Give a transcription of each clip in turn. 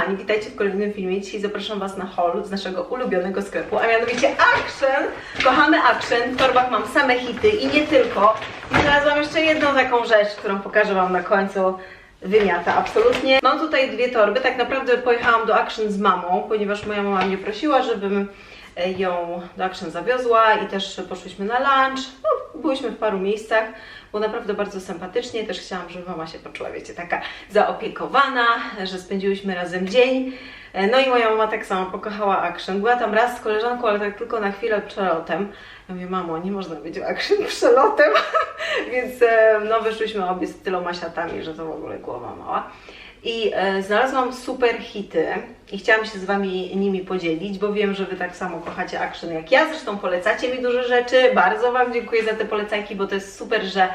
kochani, witajcie w kolejnym filmie. Dzisiaj zapraszam Was na haul z naszego ulubionego sklepu, a mianowicie Action. Kochamy Action, w torbach mam same hity i nie tylko. I znalazłam jeszcze jedną taką rzecz, którą pokażę Wam na końcu. Wymiata, absolutnie. Mam tutaj dwie torby, tak naprawdę pojechałam do Action z mamą, ponieważ moja mama mnie prosiła, żebym ją do Action zawiozła i też poszłyśmy na lunch. No, byłyśmy w paru miejscach, było naprawdę bardzo sympatycznie. Też chciałam, żeby mama się poczuła, wiecie, taka zaopiekowana, że spędziłyśmy razem dzień. E, No i moja mama tak samo pokochała Action. Była tam raz z koleżanką, ale tak tylko na chwilę przelotem. Ja mówię, mamo, nie można być w Action przelotem. Więc e, no wyszłyśmy obie z tyloma siatami, że to w ogóle głowa mała. I e, znalazłam super hity i chciałam się z Wami nimi podzielić, bo wiem, że Wy tak samo kochacie action jak ja. Zresztą polecacie mi duże rzeczy. Bardzo Wam dziękuję za te polecajki, bo to jest super, że,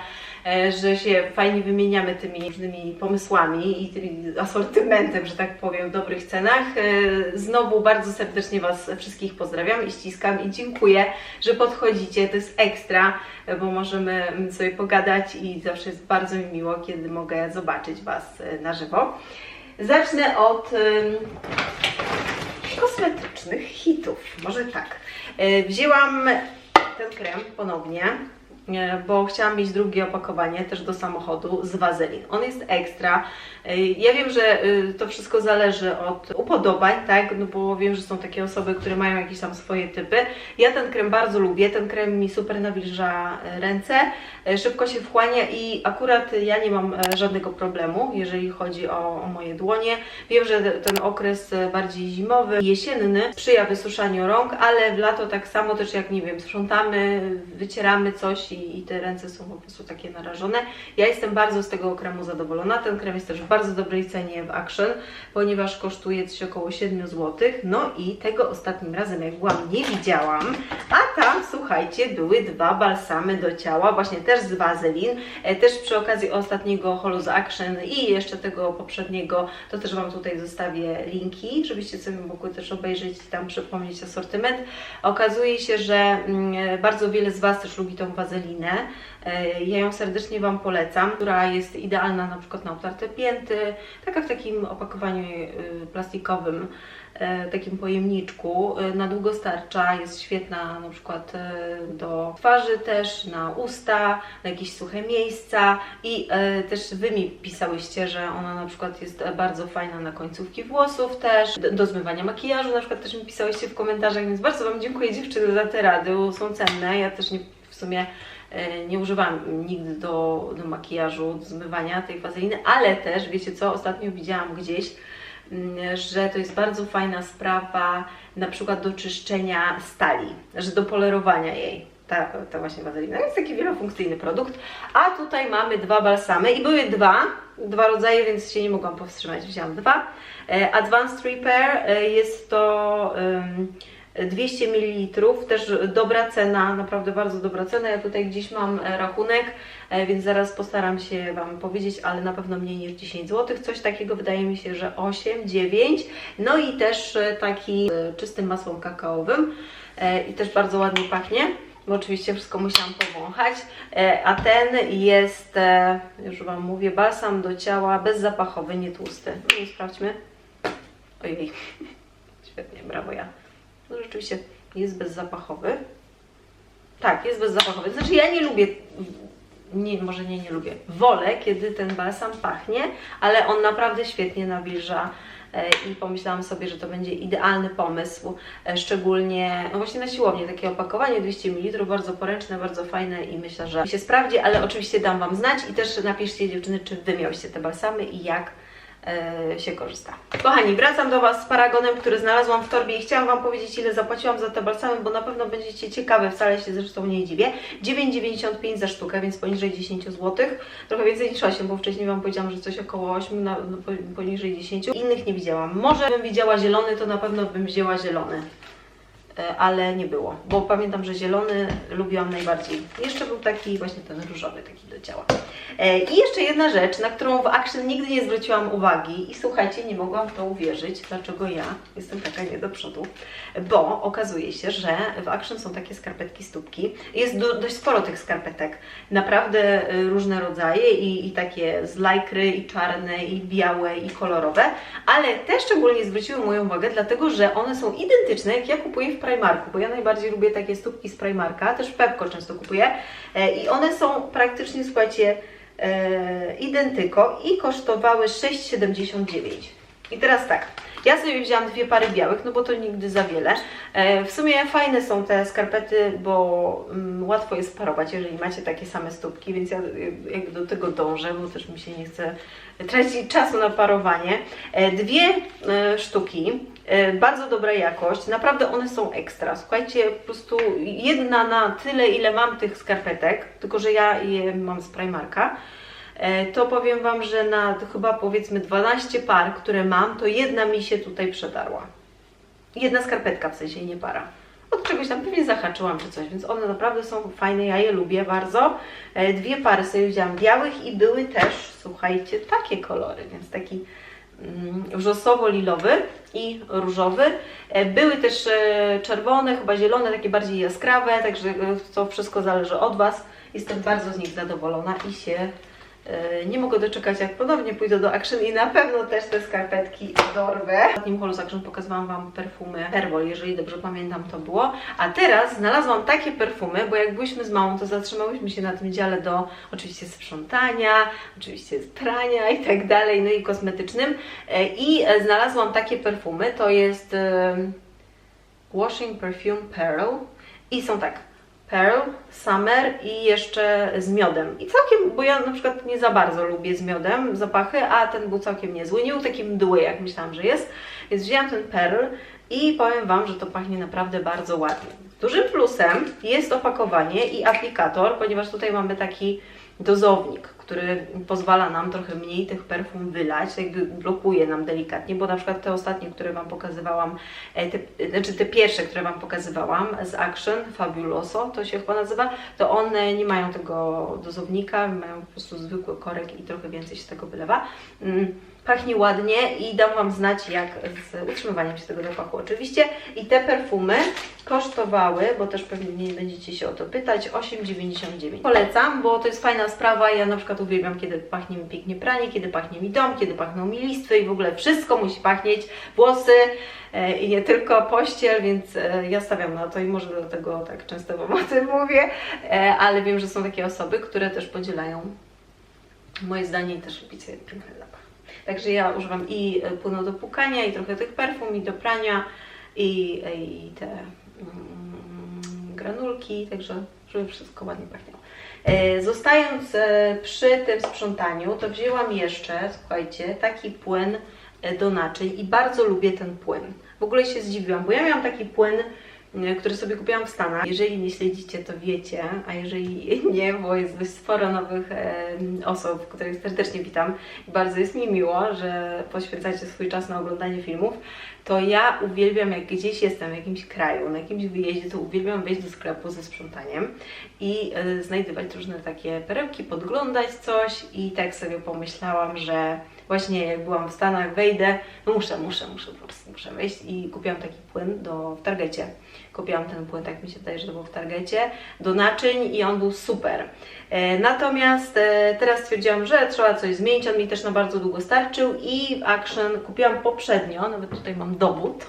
że się fajnie wymieniamy tymi różnymi pomysłami i tym asortymentem, że tak powiem, w dobrych cenach. E, Znowu bardzo serdecznie Was wszystkich pozdrawiam i ściskam i dziękuję, że podchodzicie. To jest ekstra, e, bo możemy mm, sobie pogadać i zawsze jest bardzo mi miło, kiedy mogę zobaczyć Was e, na żywo. Zacznę od kosmetycznych hitów. Może tak. E, Wzięłam ten krem ponownie, e, bo chciałam mieć drugie opakowanie też do samochodu z wazelin. On jest ekstra. E, Ja wiem, że e, to wszystko zależy od upodobań, tak? No bo wiem, że są takie osoby, które mają jakieś tam swoje typy. Ja ten krem bardzo lubię. Ten krem mi super nawilża e, ręce, e, szybko się wchłania i akurat ja nie mam e, żadnego problemu, jeżeli chodzi o, o moje dłonie. Wiem, że ten okres e, bardziej zimowy, jesienny sprzyja wysuszaniu rąk, ale w lato tak samo też jak nie wiem, sprzątamy, wycieramy coś i, i te ręce są po prostu takie narażone. Ja jestem bardzo z tego kremu zadowolona. Ten krem jest też w bardzo dobrej cenie w Action, ponieważ kosztuje coś około 7 zł. No i tego ostatnim razem jak byłam nie widziałam, słuchajcie, były dwa balsamy do ciała, właśnie też z wazelin, e, też przy okazji ostatniego holu z Action i jeszcze tego poprzedniego, to też Wam tutaj zostawię linki, żebyście sobie mogły też obejrzeć i tam przypomnieć asortyment. Okazuje się, że mm, bardzo wiele z Was też lubi tą wazelinę. E, Ja ją serdecznie Wam polecam, która jest idealna na przykład na utarte pięty, taka w takim opakowaniu y, plastikowym, e, takim pojemniczku. E, Na długo starcza, jest świetna na przykład e, do twarzy też, na usta, na jakieś suche miejsca i e, też Wy mi pisałyście, że ona na przykład jest bardzo fajna na końcówki włosów też, do, zmywania makijażu na przykład też mi pisałyście w komentarzach, więc bardzo Wam dziękuję dziewczyny za te rady, są cenne. Ja też nie, w sumie e, nie używałam nigdy do, do makijażu, do zmywania tej wazeliny, ale też, wiecie co, ostatnio widziałam gdzieś, że to jest bardzo fajna sprawa na przykład do czyszczenia stali, że do polerowania jej. Ta, ta właśnie wazelina. Jest taki wielofunkcyjny produkt. A tutaj mamy dwa balsamy i były dwa, dwa rodzaje, więc się nie mogłam powstrzymać. Wzięłam dwa. E, Advanced Repair e, jest to 200 ml, też dobra cena, naprawdę bardzo dobra cena. Ja tutaj gdzieś mam e, rachunek, e, więc zaraz postaram się Wam powiedzieć, ale na pewno mniej niż 10 zł. Coś takiego wydaje mi się, że 8, 9. No i też e, taki czystym masłem kakaowym i też bardzo ładnie pachnie. Bo oczywiście wszystko musiałam powąchać. A ten jest, już Wam mówię, balsam do ciała bezzapachowy, nie tłusty. No i sprawdźmy. Ojej, świetnie, brawo ja. No rzeczywiście jest bezzapachowy. Tak, jest bezzapachowy. Znaczy ja nie lubię, nie, może nie, nie lubię. Wolę, kiedy ten balsam pachnie, ale on naprawdę świetnie nawilża e, i pomyślałam sobie, że to będzie idealny pomysł, e, szczególnie no właśnie na siłownię, takie opakowanie 200 ml, bardzo poręczne, bardzo fajne i myślę, że się sprawdzi, ale oczywiście dam Wam znać i też napiszcie dziewczyny, czy Wy miałyście te balsamy i jak się korzysta. Kochani, wracam do Was z paragonem, który znalazłam w torbie i chciałam Wam powiedzieć, ile zapłaciłam za te balsamy, bo na pewno będziecie ciekawe, wcale się zresztą nie dziwię. 9,95 za sztukę, więc poniżej 10 zł. Trochę więcej niż 8, bo wcześniej Wam powiedziałam, że coś około 8, na, no, po- poniżej 10. Innych nie widziałam. Może bym widziała zielony, to na pewno bym wzięła zielony. E, ale nie było, bo pamiętam, że zielony lubiłam najbardziej. Jeszcze był taki właśnie ten różowy, taki do ciała. E, I jeszcze jedna rzecz, na którą w Action nigdy nie zwróciłam uwagi i słuchajcie, nie mogłam w to uwierzyć, dlaczego ja jestem taka nie do przodu, bo okazuje się, że w Action są takie skarpetki stópki. Jest do, dość sporo tych skarpetek, naprawdę y, różne rodzaje i, i takie z lajkry, i czarne, i białe, i kolorowe, ale te szczególnie zwróciły moją uwagę, dlatego że one są identyczne, jak ja kupuję w Primarku, bo ja najbardziej lubię takie stópki z Primarka, też Pepko często kupuję e, i one są praktycznie, słuchajcie, e, identyko i kosztowały 6,79. I teraz tak, ja sobie wzięłam dwie pary białych, no bo to nigdy za wiele. E, w sumie fajne są te skarpety, bo mm, łatwo jest parować, jeżeli macie takie same stópki, więc ja do tego dążę, bo też mi się nie chce tracić czasu na parowanie. Dwie sztuki, bardzo dobra jakość, naprawdę one są ekstra. Słuchajcie, po prostu jedna na tyle, ile mam tych skarpetek, tylko że ja je mam z Primarka e, to powiem Wam, że na chyba powiedzmy 12 par, które mam, to jedna mi się tutaj przedarła. Jedna skarpetka w sensie, nie para. Od czegoś tam pewnie zahaczyłam czy coś, więc one naprawdę są fajne, ja je lubię bardzo. E, Dwie pary sobie wzięłam białych i były też, słuchajcie, takie kolory, więc taki wrzosowo-lilowy i różowy. E, Były też e, czerwone, chyba zielone, takie bardziej jaskrawe, także e, to wszystko zależy od Was. Jestem bardzo z nich zadowolona i się nie mogę doczekać, jak ponownie pójdę do Action i na pewno też te skarpetki dorwę. W ostatnim holu z Action pokazywałam Wam perfumy Herbal, jeżeli dobrze pamiętam to było. A teraz znalazłam takie perfumy, bo jak byliśmy z mamą, to zatrzymałyśmy się na tym dziale do oczywiście sprzątania, oczywiście prania i tak dalej, no i kosmetycznym. E, I e, znalazłam takie perfumy, to jest e, Washing Perfume Pearl i są tak Pearl, Summer i jeszcze z miodem. I całkiem, bo ja na przykład nie za bardzo lubię z miodem zapachy, a ten był całkiem niezły. Nie był taki mdły, jak myślałam, że jest. Więc wzięłam ten Pearl i powiem Wam, że to pachnie naprawdę bardzo ładnie. Dużym plusem jest opakowanie i aplikator, ponieważ tutaj mamy taki dozownik, który pozwala nam trochę mniej tych perfum wylać, jakby blokuje nam delikatnie, bo na przykład te ostatnie, które Wam pokazywałam, e, te, znaczy te pierwsze, które Wam pokazywałam z Action, Fabuloso to się chyba nazywa, to one nie mają tego dozownika, mają po prostu zwykły korek i trochę więcej się z tego wylewa. Pachnie ładnie i dam Wam znać, jak z utrzymywaniem się tego zapachu oczywiście. I te perfumy kosztowały, bo też pewnie nie będziecie się o to pytać, 8,99. Polecam, bo to jest fajna sprawa. Ja na przykład uwielbiam, kiedy pachnie mi pięknie pranie, kiedy pachnie mi dom, kiedy pachną mi listwy i w ogóle wszystko musi pachnieć. Włosy e, i nie tylko pościel, więc e, ja stawiam na to i może dlatego tak często Wam o tym mówię, e, ale wiem, że są takie osoby, które też podzielają moje zdanie i też lubicie piękny zapach. Także ja używam i e, płynu do pukania, i trochę tych perfum, i do prania, i, e, i te mm, granulki, także żeby wszystko ładnie pachniało. E, Zostając przy tym sprzątaniu, to wzięłam jeszcze, słuchajcie, taki płyn do naczyń i bardzo lubię ten płyn. W ogóle się zdziwiłam, bo ja miałam taki płyn, który sobie kupiłam w Stanach. Jeżeli nie śledzicie, to wiecie, a jeżeli nie, bo jest dość sporo nowych osób, których serdecznie witam bardzo jest mi miło, że poświęcacie swój czas na oglądanie filmów, to ja uwielbiam, jak gdzieś jestem w jakimś kraju, na jakimś wyjeździe, to uwielbiam wejść do sklepu ze sprzątaniem i e, znajdywać różne takie perełki, podglądać coś i tak sobie pomyślałam, że właśnie jak byłam w Stanach, wejdę, no muszę, muszę, muszę, po prostu muszę wejść i kupiłam taki płyn do, w Targecie. Kupiłam ten płyn, tak mi się wydaje, że to był w Targecie, do naczyń i on był super. E, natomiast e, teraz stwierdziłam, że trzeba coś zmienić, on mi też na bardzo długo starczył i Action kupiłam poprzednio, nawet tutaj mam dowód,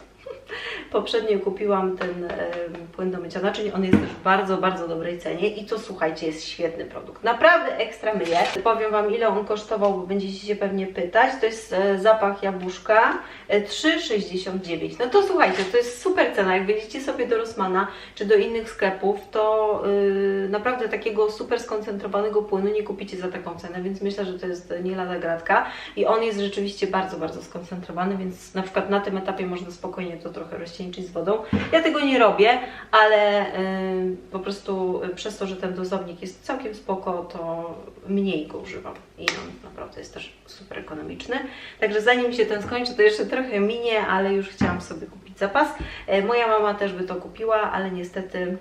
Poprzednio kupiłam ten e, płyn do mycia naczyń. On jest też w bardzo, bardzo dobrej cenie i to słuchajcie, jest świetny produkt. Naprawdę ekstra myje. Powiem Wam ile on kosztował, bo będziecie się pewnie pytać. To jest e, zapach jabłuszka e, 3,69. No to słuchajcie, to jest super cena. Jak będziecie sobie do Rossmana czy do innych sklepów, to yy, naprawdę takiego super skoncentrowanego płynu nie kupicie za taką cenę, więc myślę, że to jest nie lada gratka i on jest rzeczywiście bardzo, bardzo skoncentrowany, więc na przykład na tym etapie można spokojnie to trochę rozciągnąć rozcieńczyć z wodą. Ja tego nie robię, ale y, po prostu przez to, że ten dozownik jest całkiem spoko, to mniej go używam i on naprawdę jest też super ekonomiczny. Także zanim się ten skończy, to jeszcze trochę minie, ale już chciałam sobie kupić zapas. E, Moja mama też by to kupiła, ale niestety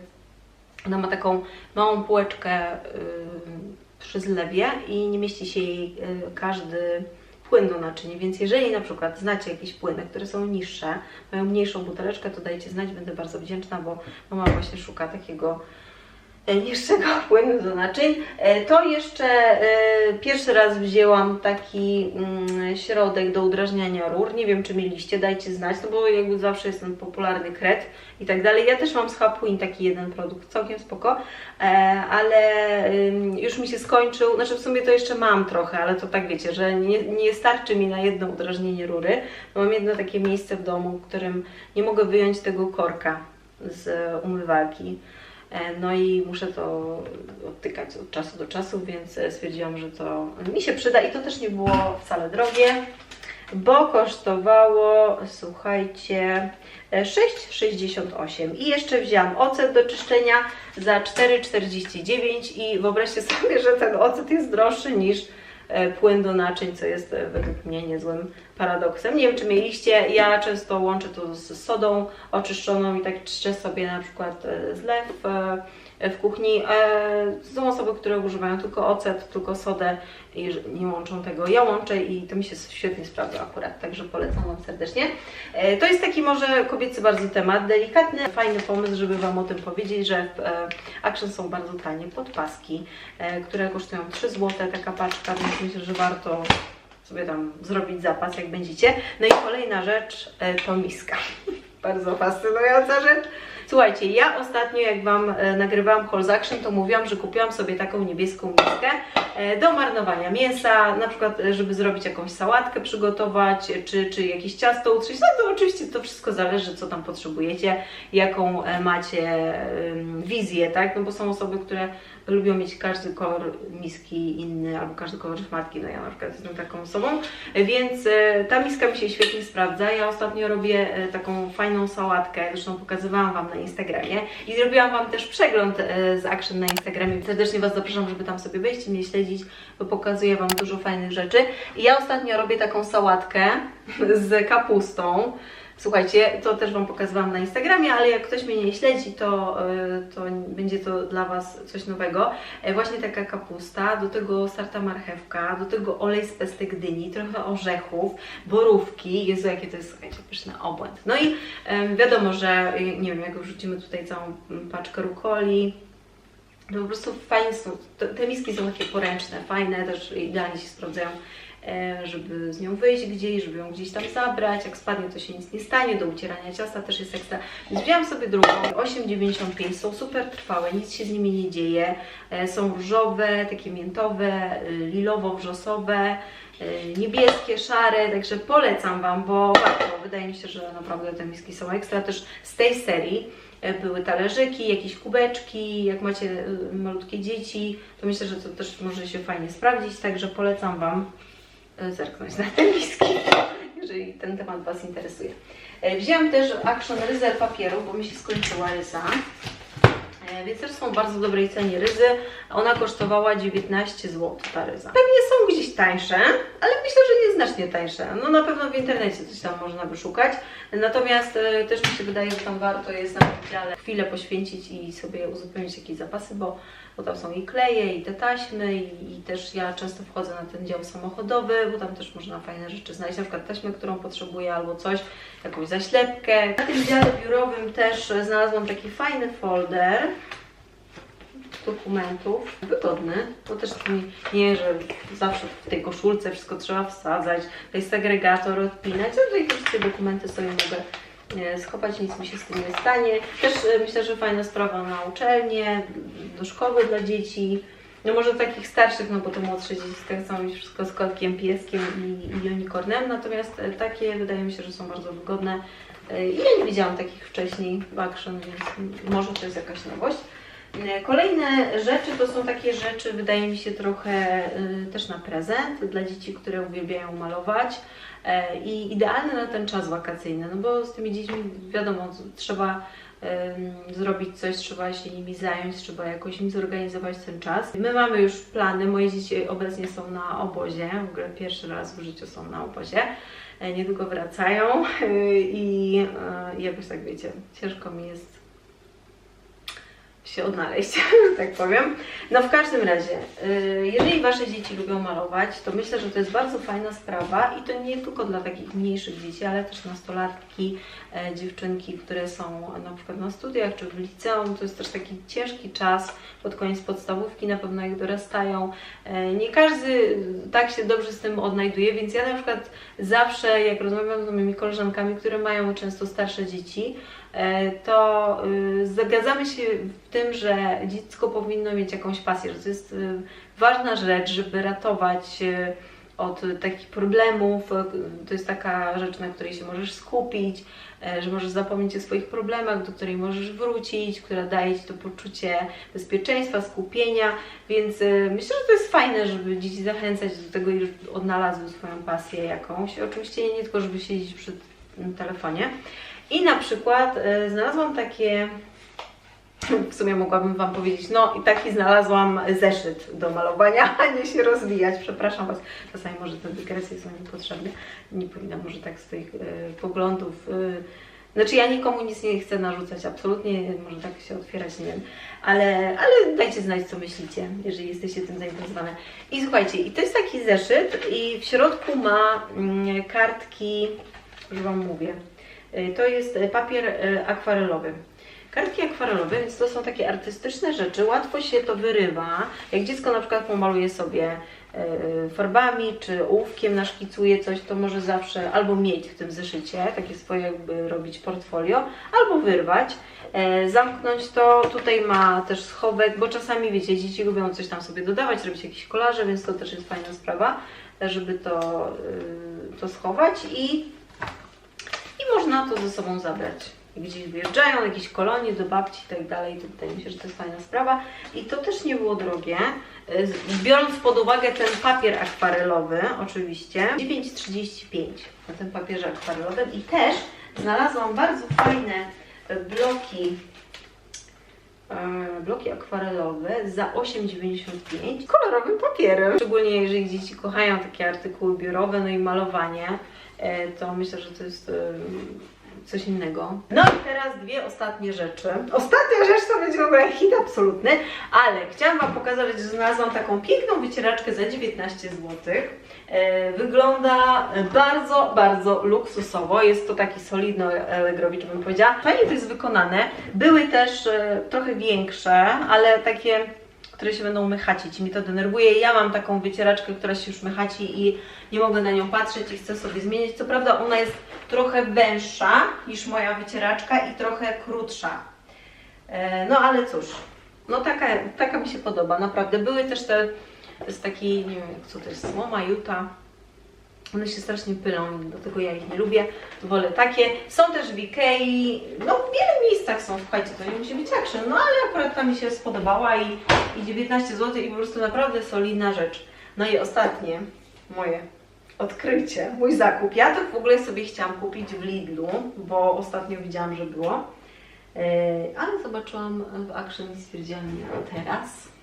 ona ma taką małą półeczkę y, przy zlewie i nie mieści się jej y, każdy płyn do więc jeżeli na przykład znacie jakieś płyny, które są niższe, mają mniejszą buteleczkę, to dajcie znać, będę bardzo wdzięczna, bo mama właśnie szuka takiego niższego płynu do naczyń. E, To jeszcze e, pierwszy raz wzięłam taki mm, środek do udrażniania rur. Nie wiem, czy mieliście, dajcie znać, no bo jakby zawsze jest ten popularny kret i tak dalej. Ja też mam z Hapwin taki jeden produkt, całkiem spoko, e, ale już mi się skończył, znaczy w sumie to jeszcze mam trochę, ale to tak wiecie, że nie, nie starczy mi na jedno udrażnienie rury. Mam jedno takie miejsce w domu, w którym nie mogę wyjąć tego korka z umywalki. E, No i muszę to odtykać od czasu do czasu, więc e, stwierdziłam, że to mi się przyda i to też nie było wcale drogie, bo kosztowało, słuchajcie, e, 6,68 i jeszcze wzięłam ocet do czyszczenia za 4,49 i wyobraźcie sobie, że ten ocet jest droższy niż e, płyn do naczyń, co jest e, według mnie niezłym paradoksem. Nie wiem, czy mieliście, ja często łączę to z sodą oczyszczoną i tak czyszczę sobie na przykład e, zlew e, w kuchni. E, Są osoby, które używają tylko ocet, tylko sodę i nie łączą tego. Ja łączę i to mi się świetnie sprawdza akurat, także polecam Wam serdecznie. E, To jest taki może kobiecy bardzo temat, delikatny, fajny pomysł, żeby Wam o tym powiedzieć, że w e, Action są bardzo tanie podpaski, e, które kosztują 3 zł, taka paczka, więc myślę, że warto sobie tam zrobić zapas, jak będziecie. No i kolejna rzecz e, to miska. Bardzo fascynująca rzecz. Słuchajcie, ja ostatnio jak Wam e, nagrywałam Haul Action, to mówiłam, że kupiłam sobie taką niebieską miskę e, do marnowania mięsa, na przykład e, żeby zrobić jakąś sałatkę przygotować, czy, czy jakieś ciasto utrzeć. No to oczywiście to wszystko zależy, co tam potrzebujecie, jaką macie wizję, tak? No bo są osoby, które lubią mieć każdy kolor miski inny, albo każdy kolor szmatki, no ja na przykład jestem taką osobą, więc e, ta miska mi się świetnie sprawdza. Ja ostatnio robię e, taką fajną sałatkę, zresztą pokazywałam Wam na Instagramie i zrobiłam Wam też przegląd e, z Action na Instagramie. Serdecznie Was zapraszam, żeby tam sobie wejść i mnie śledzić, bo pokazuję Wam dużo fajnych rzeczy. I ja ostatnio robię taką sałatkę z kapustą. Słuchajcie, to też Wam pokazywałam na Instagramie, ale jak ktoś mnie nie śledzi, to, y, to będzie to dla Was coś nowego. E, Właśnie taka kapusta, do tego sarta marchewka, do tego olej z pestek dyni, trochę orzechów, borówki. Jezu, jakie to jest, słuchajcie, pyszny obłęd. No i wiadomo, że y, nie wiem, jak wrzucimy tutaj całą paczkę rukoli, to po prostu fajnie są, te, miski są takie poręczne, fajne, też idealnie się sprawdzają, żeby z nią wyjść gdzieś, żeby ją gdzieś tam zabrać, jak spadnie to się nic nie stanie, do ucierania ciasta też jest ekstra. Więc wzięłam sobie drugą, 8,95, są super trwałe, nic się z nimi nie dzieje, e, są różowe, takie miętowe, y, lilowo-wrzosowe, niebieskie, szare, także polecam Wam, bo warto, wydaje mi się, że naprawdę te miski są ekstra, też z tej serii e, były talerzyki, jakieś kubeczki, jak macie malutkie dzieci, to myślę, że to też może się fajnie sprawdzić, także polecam Wam zerknąć na te miski, jeżeli ten temat Was interesuje. E, Wzięłam też Action ryzę papieru, bo mi się skończyła ryza. E, Więc też są bardzo dobrej cenie ryzy. Ona kosztowała 19 zł ta ryza. Pewnie są gdzieś tańsze, ale myślę, że nieznacznie tańsze. No na pewno w internecie coś tam można wyszukać. Natomiast e, też mi się wydaje, że tam warto jest na tym dziale chwilę poświęcić i sobie uzupełnić jakieś zapasy, bo, bo tam są i kleje, i te taśmy, i, i też ja często wchodzę na ten dział samochodowy, bo tam też można fajne rzeczy znaleźć, na przykład taśmę, którą potrzebuję, albo coś, jakąś zaślepkę. Na tym dziale biurowym też e, znalazłam taki fajny folder dokumentów. Wygodny, bo też nie, że zawsze w tej koszulce wszystko trzeba wsadzać, tutaj segregator odpinać, a tutaj te wszystkie dokumenty sobie mogę e, schować, nic mi się z tym nie stanie. Też e, myślę, że fajna sprawa na uczelnię, do szkoły dla dzieci. No może takich starszych, no bo to młodsze dzieci tak chcą mieć wszystko z kotkiem, pieskiem i, i unicornem, natomiast e, takie wydaje mi się, że są bardzo wygodne. Ja nie widziałam takich wcześniej w Action, więc może to jest jakaś nowość. E, Kolejne rzeczy to są takie rzeczy, wydaje mi się, trochę y, też na prezent dla dzieci, które uwielbiają malować e, i idealne na ten czas wakacyjny, no bo z tymi dziećmi wiadomo, trzeba zrobić coś, trzeba się nimi zająć, trzeba jakoś im zorganizować ten czas. My mamy już plany, moje dzieci obecnie są na obozie, w ogóle pierwszy raz w życiu są na obozie, e, niedługo wracają i jakoś tak wiecie, ciężko mi jest się odnaleźć, tak powiem. No w każdym razie, y, jeżeli Wasze dzieci lubią malować, to myślę, że to jest bardzo fajna sprawa i to nie tylko dla takich mniejszych dzieci, ale też nastolatki, e, dziewczynki, które są na przykład na studiach czy w liceum. To jest też taki ciężki czas pod koniec podstawówki, na pewno jak dorastają. E, Nie każdy tak się dobrze z tym odnajduje, więc ja na przykład zawsze, jak rozmawiam z moimi koleżankami, które mają często starsze dzieci, to y, zgadzamy się w tym, że dziecko powinno mieć jakąś pasję, że to jest y, ważna rzecz, żeby ratować y, od takich problemów. To jest taka rzecz, na której się możesz skupić, e, że możesz zapomnieć o swoich problemach, do której możesz wrócić, która daje Ci to poczucie bezpieczeństwa, skupienia, więc myślę, że to jest fajne, żeby dzieci zachęcać do tego i odnalazły swoją pasję jakąś. Oczywiście nie tylko, żeby siedzieć przy mm, telefonie. I na przykład y, znalazłam takie, w sumie mogłabym Wam powiedzieć, no i taki znalazłam zeszyt do malowania, a nie się rozwijać. Przepraszam Was, czasami może te dygresje są niepotrzebne. Nie powinnam może tak z tych y, poglądów. Y, znaczy ja nikomu nic nie chcę narzucać, absolutnie, może tak się otwierać, nie wiem, ale, ale dajcie znać, co myślicie, jeżeli jesteście tym zainteresowane. I słuchajcie, i to jest taki zeszyt i w środku ma mm, kartki, już Wam mówię, To jest y, papier y, akwarelowy. Kartki akwarelowe, więc to są takie artystyczne rzeczy, łatwo się to wyrywa. Jak dziecko na przykład pomaluje sobie y, farbami czy ołówkiem, naszkicuje coś, to może zawsze albo mieć w tym zeszycie, takie swoje jakby robić portfolio, albo wyrwać, zamknąć to. Tutaj ma też schowek, bo czasami wiecie, dzieci lubią coś tam sobie dodawać, robić jakieś kolaże, więc to też jest fajna sprawa, żeby to, y, to schować i można to ze sobą zabrać. Gdzieś wyjeżdżają, jakieś kolonie do babci i tak dalej, to wydaje mi się, że to jest fajna sprawa. I to też nie było drogie. Y, Biorąc pod uwagę ten papier akwarelowy, oczywiście, 9,35 na tym papierze akwarelowym i też znalazłam bardzo fajne e, bloki e, bloki akwarelowe za 8,95 kolorowym papierem. Szczególnie jeżeli dzieci kochają takie artykuły biurowe, no i malowanie, to myślę, że to jest e, coś innego. No i teraz dwie ostatnie rzeczy. Ostatnia rzecz to będzie w ogóle hit absolutny, ale chciałam Wam pokazać, że znalazłam taką piękną wycieraczkę za 19 zł. E, Wygląda bardzo, bardzo luksusowo. Jest to taki solidny Allegrowicz, bym powiedziała. Fajnie to jest wykonane. Były też e, trochę większe, ale takie, które się będą mychacić. Mi to denerwuje. Ja mam taką wycieraczkę, która się już mychaci i nie mogę na nią patrzeć i chcę sobie zmienić. Co prawda ona jest trochę węższa niż moja wycieraczka i trochę krótsza. E, No ale cóż, no taka, taka mi się podoba, naprawdę. Były też te z takiej, nie wiem co to jest, słoma, juta. One się strasznie pylą dlatego ja ich nie lubię. Wolę takie. Są też w Ikei, no w wielu miejscach są, słuchajcie, to nie musi być action, no ale akurat ta mi się spodobała i, i 19 zł i po prostu naprawdę solidna rzecz. No i ostatnie moje odkrycie, mój zakup. Ja to w ogóle sobie chciałam kupić w Lidlu, bo ostatnio widziałam, że było. Yy, ale zobaczyłam w Action i stwierdziłam, teraz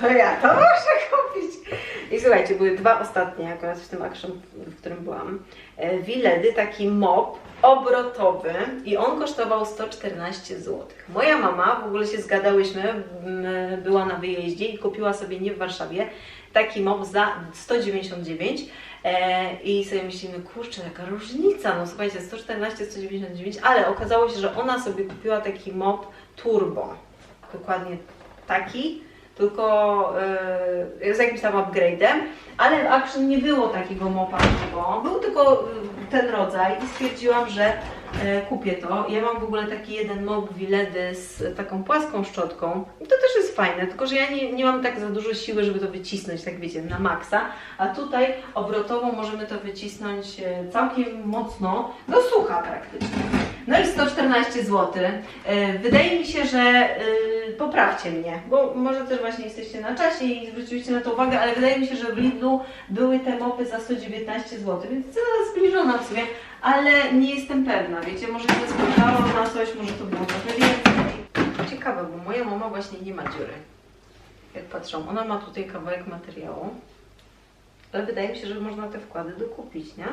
to ja to muszę kupić. I słuchajcie, były dwa ostatnie akurat w tym Action, w którym byłam. E, Wiledy, taki mop obrotowy i on kosztował 114 zł. Moja mama, w ogóle się zgadałyśmy, była na wyjeździe i kupiła sobie nie w Warszawie taki mop za 199 e, i sobie myślimy, kurczę, jaka różnica, no słuchajcie, 114, 199, ale okazało się, że ona sobie kupiła taki mop turbo, dokładnie taki, tylko yy, z jakimś tam upgrade'em, ale w Action nie było takiego mopa był tylko y, ten rodzaj i stwierdziłam, że e, kupię to. Ja mam w ogóle taki jeden mop Wiledy z taką płaską szczotką i to też jest fajne, tylko że ja nie, nie mam tak za dużo siły, żeby to wycisnąć, tak wiecie, na maksa, a tutaj obrotowo możemy to wycisnąć e, całkiem mocno, do sucha praktycznie. No i 114 zł. E, Wydaje mi się, że e, poprawcie mnie, bo może też właśnie jesteście na czasie i zwróciliście na to uwagę, ale wydaje mi się, że w Lidlu były te mopy za 119 zł, więc cena zbliżona w sumie, ale nie jestem pewna, wiecie, może się spojrzałam na coś, może to było trochę więcej. Ciekawe, bo moja mama właśnie nie ma dziury. Jak patrzą, ona ma tutaj kawałek materiału, ale wydaje mi się, że można te wkłady dokupić, nie?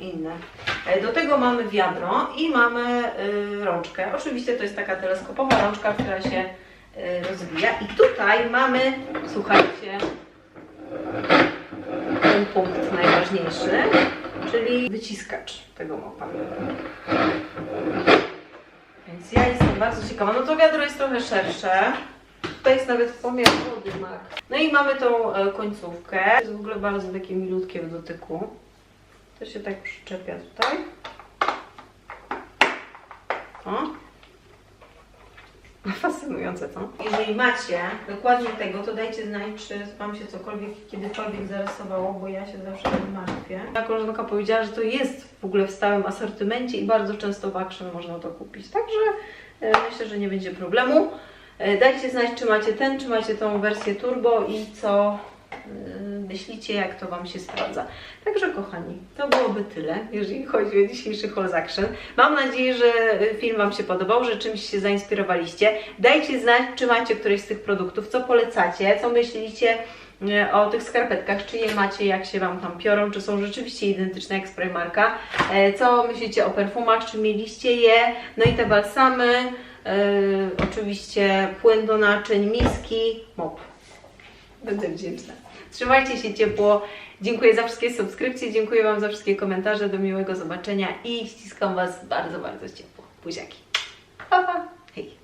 inne. E, Do tego mamy wiadro i mamy y, rączkę. Oczywiście to jest taka teleskopowa rączka, która się y, rozwija. I tutaj mamy, słuchajcie, ten punkt najważniejszy, czyli wyciskacz tego mopa. Więc ja jestem bardzo ciekawa. No to wiadro jest trochę szersze. Tutaj jest nawet pomiar wody, Mak. No i mamy tą e, końcówkę. Jest w ogóle bardzo takie milutkie w dotyku. To się tak przyczepia tutaj. O. Fascynujące, co? Jeżeli macie dokładnie tego, to dajcie znać, czy Wam się cokolwiek kiedykolwiek zarysowało, bo ja się zawsze tym martwię. Ta koleżanka powiedziała, że to jest w ogóle w stałym asortymencie i bardzo często w Action można to kupić. Także e, myślę, że nie będzie problemu. E, Dajcie znać, czy macie ten, czy macie tą wersję turbo i co myślicie, jak to Wam się sprawdza. Także kochani, to byłoby tyle, jeżeli chodzi o dzisiejszy Halls Action. Mam nadzieję, że film Wam się podobał, że czymś się zainspirowaliście. Dajcie znać, czy macie któreś z tych produktów, co polecacie, co myślicie e, o tych skarpetkach, czy je macie, jak się Wam tam piorą, czy są rzeczywiście identyczne jak spray marka, e, co myślicie o perfumach, czy mieliście je, no i te balsamy, e, oczywiście płyn do naczyń, miski, mop. Będę wdzięczna. Trzymajcie się ciepło. Dziękuję za wszystkie subskrypcje, dziękuję Wam za wszystkie komentarze. Do miłego zobaczenia i ściskam Was bardzo, bardzo ciepło. Buziaki. Pa, pa. Hej.